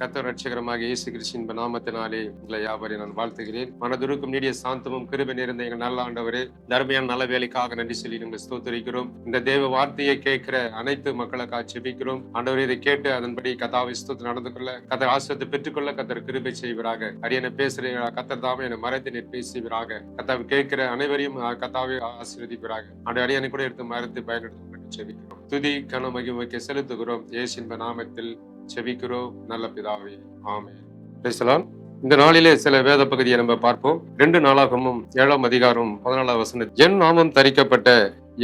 கத்தர் ரட்சகரமாக இயேசு கிறிஸ்தின் நாமத்தினாலே உங்களை யாவரை நான் வாழ்த்துகிறேன். மனதுருக்கும் நீடிய சாந்தமும் கிருபை நிறைந்த எங்கள் நல்ல ஆண்டவரே தர்மையான நல்ல வேலைக்காக நன்றி சொல்லி நாங்கள் ஸ்தோத்தரிக்கிறோம். இந்த தேவ வார்த்தையை கேட்கிற அனைத்து மக்களுக்காக செபிக்கிறோம் ஆண்டவர் இதை கேட்டு அதன்படி கதாவை ஸ்தோத்து நடந்து கொள்ள கத்தர் ஆசிரியத்தை பெற்றுக்கொள்ள கத்தர் கிருபை செய்வராக. அரியனை பேசுகிறீர்களா கத்தர் தாமே என்னை மறைத்து நீர் பேசுவீராக. கத்தாவை கேட்கிற அனைவரையும் கத்தாவை ஆசீர்வதிப்பீராக. ஆண்டு அரியனை கூட எடுத்து மறைத்து பயன்படுத்த செபிக்கிறோம் துதி கன மகிமைக்கு செலுத்துகிறோம். இயேசின் நாமத்தில். செவிக்கிறோம் நல்ல பிதாவே ஆமே பேசலாம். இந்த நாளிலே சில வேத பகுதியை நம்ம பார்ப்போம். ரெண்டு நாளாகமும் ஏழாம் அதிகாரம் பதினாலாம் வசனம் என் நாமம் தரிக்கப்பட்ட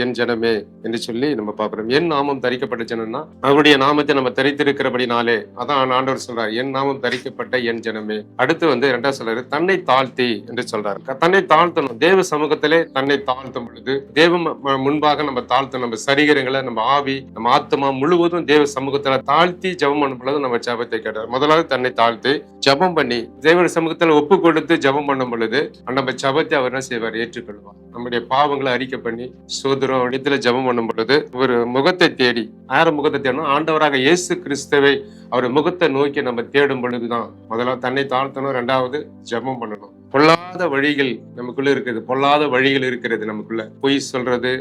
என் ஜனமே என்று சொல்லி நம்ம பார்க்குறோம். என் நாமம் தரிக்கப்பட்ட ஜனம்னா அவருடைய நாமத்தை நம்ம தரித்திருக்கிறபடினாலே அதான் ஆண்டவர் சொல்றார். என் நாமம் தரிக்கப்பட்ட என் ஜனமே. அடுத்து வந்து ரெண்டாவது சொல்றாரு தன்னை தாழ்த்தி என்று சொல்றாரு. தன்னை தாழ்த்தணும் தேவ சமூகத்திலே தன்னை தாழ்த்தும் பொழுது தேவ முன்பாக நம்ம தாழ்த்தணும் நம்ம சரீரங்களை நம்ம ஆவி நம்ம ஆத்மா முழுவதும் தேவ சமூகத்துல தாழ்த்தி ஜெபம் பண்ணும் பொழுது நம்ம ஜபத்தை கேட்டார். முதலாவது தன்னை தாழ்த்தி ஜெபம் பண்ணி தேவ சமூகத்துல ஒப்பு கொடுத்து ஜெபம் பண்ணும் பொழுது நம்ம ஜபத்தை அவர் என்ன செய்வார்? ஏற்றுக்கொள்வார். நம்முடைய பாவங்களை அறிக்கை பண்ணி சோதரம் இடத்துல ஜெபம் பண்ணும் பொழுது ஒரு முகத்தை தேடி யார முகத்தை தேடணும். ஆண்டவராக இயேசு கிறிஸ்துவை அவர் முகத்தை நோக்கி நம்ம தேடும் பொழுதுதான் முதல்ல தன்னை தாழ்த்தணும் ரெண்டாவது ஜெபம் பண்ணணும். பொல்லாத வழிகள் நமக்குள்ள இருக்குது பொல்லாத வழிகள் இருக்கிறது நமக்குள்ள. பொய் சொல்றது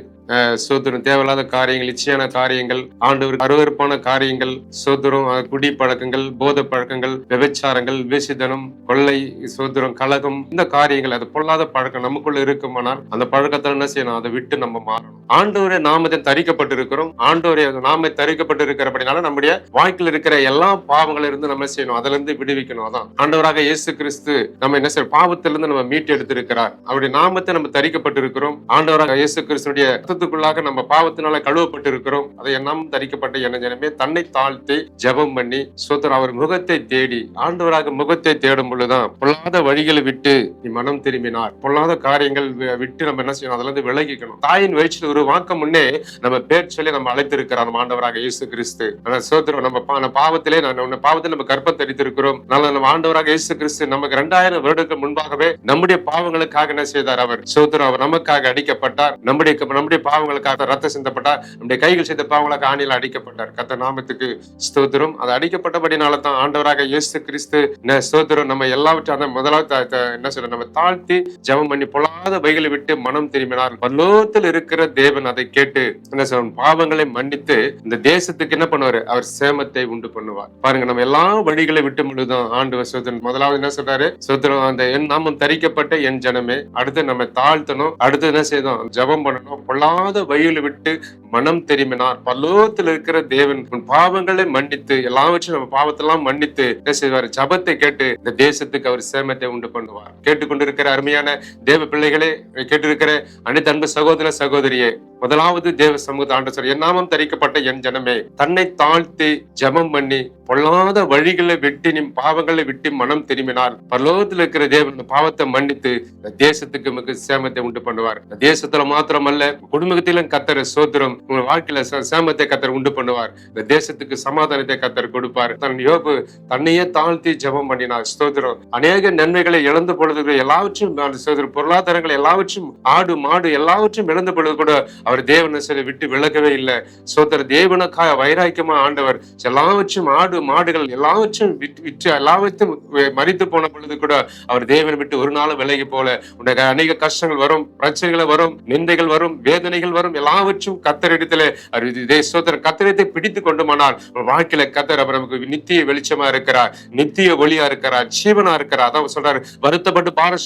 சோதரம். தேவையில்லாத காரியங்கள் இச்சையான காரியங்கள் ஆண்டவர் அருவருப்பான காரியங்கள் சோதரம் குடி பழக்கங்கள் போத பழக்கங்கள் விபச்சாரங்கள் விசிதனம் கொள்ளை சோதரம் கழகம் இந்த காரியங்கள் அது பொல்லாத பழக்கம் நமக்குள்ள இருக்குமானால் அந்த பழக்கத்தை என்ன செய்யணும்? அதை விட்டு நம்ம மாறணும். ஆண்டவரே நாமத்தை தரிக்கப்பட்டிருக்கிறோம். ஆண்டோரே நாம தரிக்கப்பட்டு இருக்கிறபடினால நம்முடைய வாழ்க்கையில் இருக்கிற எல்லா பாவங்களிலிருந்து இருந்து நம்ம செய்யணும்? அதுல இருந்து விடுவிக்கணும். அதான். ஆண்டவராக இயேசு கிறிஸ்து நம்ம என்ன செய்யணும்? பாவத்திலிருந்து நம்ம மீட்டு எடுத்திருக்கிறார் அவருடைய நாமத்தை நம்ம தரிக்கப்பட்டிருக்கிறோம். ஆண்டவராக இயேசு கிறிஸ்துடைய ரத்தத்துக்குள்ளாக நம்ம பாவத்தினால கழுவப்பட்டிருக்கிறோம். அதை எண்ணம் தரிக்கப்பட்ட என்ன ஜனமே தன்னை தாழ்த்தி ஜெபம் பண்ணி சோதர் அவர் முகத்தை தேடி ஆண்டவராக முகத்தை தேடும் பொழுதுதான் பொல்லாத வழிகளை விட்டு நீ மனம் திரும்பினார். பொல்லாத காரியங்கள் விட்டு நம்ம என்ன செய்யணும்? அதுல இருந்து விலகிக்கணும். தாயின் வயிற்றில் ஒரு வாக்கம் முன்னே நம்ம பேர் சொல்லி நம்ம அழைத்திருக்கிறார் நம்ம ஆண்டவராக இயேசு கிறிஸ்து. ஆனா சோதரம் நம்ம பாவத்திலே நான் பாவத்தில் நம்ம கற்பம் தரித்திருக்கிறோம் நல்ல நம்ம ஆண்டவராக இயேசு கிறிஸ்து நமக்கு ரெண்டாயிரம் வருடத்துக்கு முன்பாகவே நம்முடைய பாவங்களுக்காக என்ன செய்தார் அவர்? சோதரம் அவர் நமக்காக அடிக்கப்பட்டார். நம்முடைய நம்முடைய பாவங்களுக்காக ரத்த சிந்தப்பட்டார். நம்முடைய கைகள் செய்த பாவங்களுக்காக ஆணியில் அடிக்கப்பட்டார். கத்த நாமத்துக்கு ஸ்தோத்திரம். அது அடிக்கப்பட்டபடினால தான் ஆண்டவராக இயேசு கிறிஸ்து ஸ்தோத்திரம். நம்ம எல்லாவற்றையும் அந்த முதலாவது என்ன சொல்ற நம்ம தாழ்த்தி ஜபம் பண்ணி பொல்லாத வைகளை விட்டு மனம் திரும்பினார். பல்லோத்தில் இருக்கிற தேவன் அதை கேட்டு என்ன சொல்ற பாவங்களை மன்னித்து இந்த தேசத்துக்கு என்ன பண்ணுவாரு? அவர் சேமத்தை உண்டு பண்ணுவார். பாருங்க நம்ம எல்லா வழிகளை விட்டு முழுதும் ஆண்டு சோதரன் முதலாவது என்ன சொல்றாரு? சோதரம் அந்த என் நாமம் தரிக்கப்பட்ட என் ஜனமே அடுத்து நம்ம தாழ்த்தணும். அடுத்து என்ன செய்தோம் ஜபம் பண்ணணும். பொல்லா பொல்லாத வழியில் விட்டு மனம் திரும்பினார். பல்லோத்தில் இருக்கிற தேவன் உன் பாவங்களை மன்னித்து எல்லாவற்றையும் நம்ம பாவத்தெல்லாம் மன்னித்து என்ன செய்வார்? ஜபத்தை கேட்டு இந்த தேசத்துக்கு அவர் சேமத்தை உண்டு பண்ணுவார். கேட்டுக்கொண்டிருக்கிற அருமையான தேவ பிள்ளைகளே கேட்டிருக்கிற அனைத்து அன்பு சகோதர சகோதரியே முதலாவது தேவ சமூக ஆண்டு சார் என் நாமம் தரிக்கப்பட்ட என் ஜனமே தன்னை தாழ்த்தி ஜெபம் பண்ணி பொல்லாத வழிகளை விட்டு நீ பாவங்களை விட்டு மனம் திரும்பினார். பரலோகத்தில் இருக்கிற தேவன் பாவத்தை மன்னித்து இந்த தேசத்துக்கு மிக சேமத்தை உண்டு பண்ணுவார். இந்த தேசத்துல மாத்திரமல்ல குடும்பத்திலும் கத்தர சோத்திரம் உங்க வாழ்க்கையில சேமத்தை கத்தர் உண்டு பண்ணுவார். இந்த தேசத்துக்கு சமாதானத்தை கத்தர் கொடுப்பார். தன் யோபு தன்னையே தாழ்த்தி ஜெபம் பண்ணினார். ஸ்தோத்திரம். அநேக நன்மைகளை இழந்த பொழுது எல்லாவற்றையும் பொருளாதாரங்கள் எல்லாவற்றையும் ஆடு மாடு எல்லாவற்றையும் இழந்த பொழுது கூட அவர் தேவனை சில விட்டு விலகவே இல்லை. சோத்திர தேவனுக்காக வைராக்கியமா ஆண்டவர் எல்லாவற்றையும் ஆடு மாடுகள் எல்லாவற்றையும் விட்டு விற்று எல்லாவற்றையும் மறித்து போன பொழுது கூட அவர் தேவனை விட்டு ஒரு நாளும் விலகி போல. உனக்கு அநேக கஷ்டங்கள் வரும் பிரச்சனைகள் வரும் நிந்தைகள் வரும் வேதனைகள் வரும் எல்லாவற்றும் கத்தரிடத்துல அவர் இதே கத்திரத்தை பிடித்து கொண்டுமானால் வாழ்க்கையில கத்தர் அவர் நமக்கு நித்திய வெளிச்சமா இருக்கிறார் நித்திய ஒளியா இருக்கிறார் ஜீவனா இருக்கிறார். அதான் சொல்றாரு வருத்தப்பட்டு பார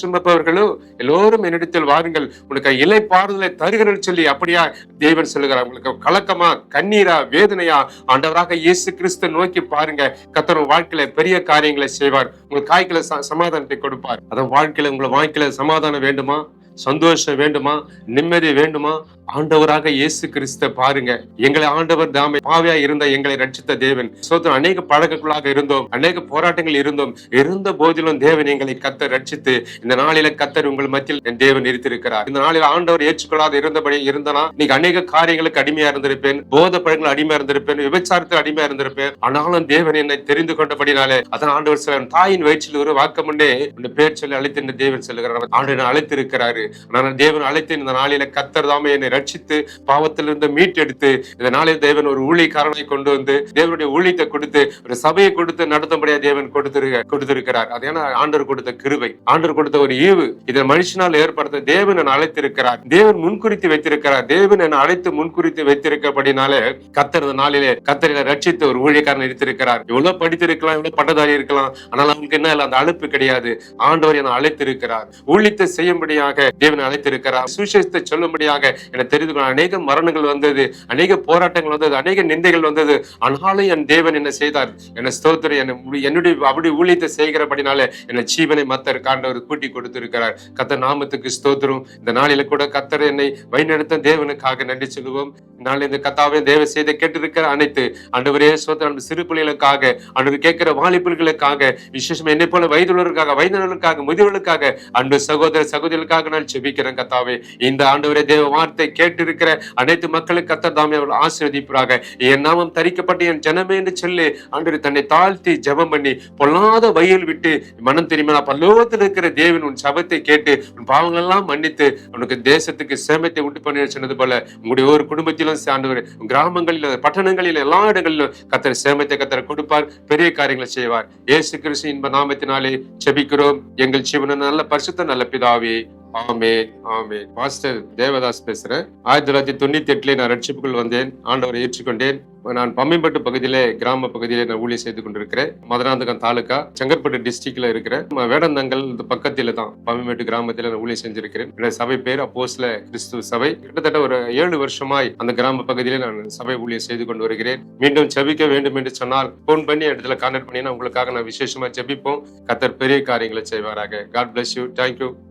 எல்லோரும் என்னிடத்தில் வாருங்கள். உனக்கு இலை பாறுதலை தருகிறேன் சொல்லி அப்படியா தேவன் சொல்லுகிறார். உங்களுக்கு கலக்கமா கண்ணீரா வேதனையா ஆண்டவராக இயேசு கிறிஸ்து நோக்கி பாருங்க. கத்தர் வாழ்க்கையில பெரிய காரியங்களை செய்வார். உங்களுக்கு காய்களை சமாதானத்தை கொடுப்பார். அதான் வாழ்க்கையில உங்களை வாழ்க்கையில சமாதானம் வேண்டுமா? சந்தோஷம் வேண்டுமா? நிம்மதி வேண்டுமா? ஆண்டவராக இயேசு கிறிஸ்த பாருங்க. எங்களை ஆண்டவர் தாமே பாவியா இருந்த எங்களை ரட்சித்த தேவன். சோதரம் அநேக பழக்கங்களாக இருந்தோம் அநேக போராட்டங்கள் இருந்தோம். இருந்த போதிலும் தேவன் எங்களை கத்த ரட்சித்து இந்த நாளில கத்தர் உங்கள் மத்தியில் என் தேவன் இருத்திருக்கிறார் இந்த நாளில் ஆண்டவர் ஏற்றுக்கொள்ளாத இருந்தபடி இருந்தனா நீங்க அநேக காரியங்களுக்கு அடிமையா இருந்திருப்பேன் போத பழங்கள் அடிமையா இருந்திருப்பேன் விபச்சாரத்தில் அடிமையா இருந்திருப்பேன். ஆனாலும் தேவன் என்னை தெரிந்து கொண்டபடினாலே அதான் ஆண்டவர் சில தாயின் வயிற்றில் ஒரு வாக்கமுண்டே உன் பேர் சொல்லி அழைத்து இந்த தேவன் சொல்லுகிறார். ஆண்டு அழைத்திருக்கிறாரு. நான் தேவன் அழைத்து இந்த நாளில கத்தர் தாமே என்னை ரட்சித்து பாவத்திலிருந்து மீட்டெடுத்து இதனாலே தேவன் ஒரு ஊழியக்காரனை கொண்டு வந்து தேவனுடைய ஊழியத்தை கொடுத்து ஒரு சபையை கொடுத்து நடத்தும்படியா தேவன் கொடுத்திருக்க கொடுத்திருக்கிறார். அது ஏன்னா ஆண்டவர் கொடுத்த கிருவை ஆண்டவர் கொடுத்த ஒரு ஈவு. இதை மனுஷனால் ஏற்படுத்த தேவன் என அழைத்திருக்கிறார். தேவன் முன்குறித்து வைத்திருக்கிறார். தேவன் என அழைத்து முன்குறித்து வைத்திருக்கப்படினாலே கத்தர் நாளிலே கத்தரில ரட்சித்து ஒரு ஊழியக்காரன் இருந்திருக்கிறார். இவ்வளவு படித்திருக்கலாம் இவ்வளவு பட்டதாரி இருக்கலாம். ஆனால் அவங்களுக்கு என்ன இல்லை அந்த அழுப்பு கிடையாது. ஆண்டவர் என அழைத்திருக்கிறார். ஊழியத்தை செய்யும்படியாக தேவன் அழைத்திருக்கிறார். சுசேஷத்தை சொல்லும்படியாக என தெரிந்து கொள்ள அநேக மரணங்கள் வந்தது அநேக போராட்டங்கள் வந்தது அநேக நிந்தைகள் வந்தது. ஆனாலும் என் தேவன் என்ன செய்தார்? என்ன ஸ்தோத்திரம் என்னை என்னுடைய அப்படி ஊழியத்தை செய்கிறபடினால என்னை ஜீவனை மத்தர் காண்டவர் கூட்டி கொடுத்திருக்கிறார். கத்த நாமத்துக்கு ஸ்தோத்திரம். இந்த நாளில கூட கத்தர் என்னை வழிநடத்த தேவனுக்காக நன்றி சொல்லுவோம். நான் இந்த கத்தாவே தேவ செய்த கேட்டிருக்கிற அனைத்து அன்றுவரே ஸ்தோத்திரம் அந்த சிறு பிள்ளைகளுக்காக அன்று கேட்கிற வாலிபர்களுக்காக விசேஷம் என்னை போல வயதுள்ளவர்களுக்காக வயதினர்களுக்காக முதியவர்களுக்காக அன்பு சகோதர சகோதரிகளுக்காக நான் செபிக்கிறேன் கத்தாவே. இந்த ஆண்டவரே தேவ வார்த்தை கேட்டிருக்கிற அனைத்து மக்களுக்கு கத்த தாமே அவர்கள் ஆசீர்வதிப்பாக என் நாமம் தரிக்கப்பட்ட என் ஜனமே என்று சொல்லி அன்று தன்னை தாழ்த்தி ஜெபம் பண்ணி பொல்லாத வயல் விட்டு மனம் தெரியுமா பல்லோகத்தில் இருக்கிற தேவன் உன் சபத்தை கேட்டு உன் பாவங்கள் எல்லாம் மன்னித்து உனக்கு தேசத்துக்கு சேமத்தை உண்டு பண்ணி சொன்னது போல உங்களுடைய ஒரு குடும்பத்திலும் ஆண்டவர் கிராமங்களில் பட்டணங்களில் எல்லா இடங்களிலும் கத்தர் சேமத்தை கத்தர் கொடுப்பார் பெரிய காரியங்களை செய்வார். ஏசு கிறிஸ்து இன்ப நாமத்தினாலே செபிக்கிறோம். எங்கள் சிவன நல்ல பரிசுத்த நல்ல பிதாவே ஆமே ஆமே பாஸ்டர் தேவதாஸ் பேசுறேன். ஆயிரத்தி தொள்ளாயிரத்தி தொண்ணூத்தி எட்டுல நான் ரட்சிப்புக்குள் வந்தேன். ஆண்டவரை ஏற்றுக்கொண்டேன். நான் பம்மிப்பட்டு பகுதியிலே கிராம பகுதியிலே நான் ஊழியர் செய்து கொண்டிருக்கிறேன். மதுராந்தகம் தாலுக்கா செங்கற்பட்டு டிஸ்ட்ரிக்ட்ல இருக்கிறேன். ம- வேடந்தங்கல் இந்த பக்கத்தில தான் பம்மிப்பட்டு கிராமத்தில் நான் ஊழியர் செஞ்சிருக்கிறேன். என்னோட சபை பேர் அப்போஸ்ல கிறிஸ்துவ சபை. கிட்டத்தட்ட ஒரு ஏழு வருஷமாய் அந்த கிராம பகுதியிலே நான் சபை ஊழியர் செய்து கொண்டு வருகிறேன். மீண்டும் ஜபிக்க வேண்டும் என்று சொன்னால் போன் பண்ணி இடத்துல கான்டாக்ட் பண்ணினா உங்களுக்காக நான் விசேஷமா ஜபிப்போம். கத்தர் பெரிய காரியங்களை செய்வாராக. God bless you thank you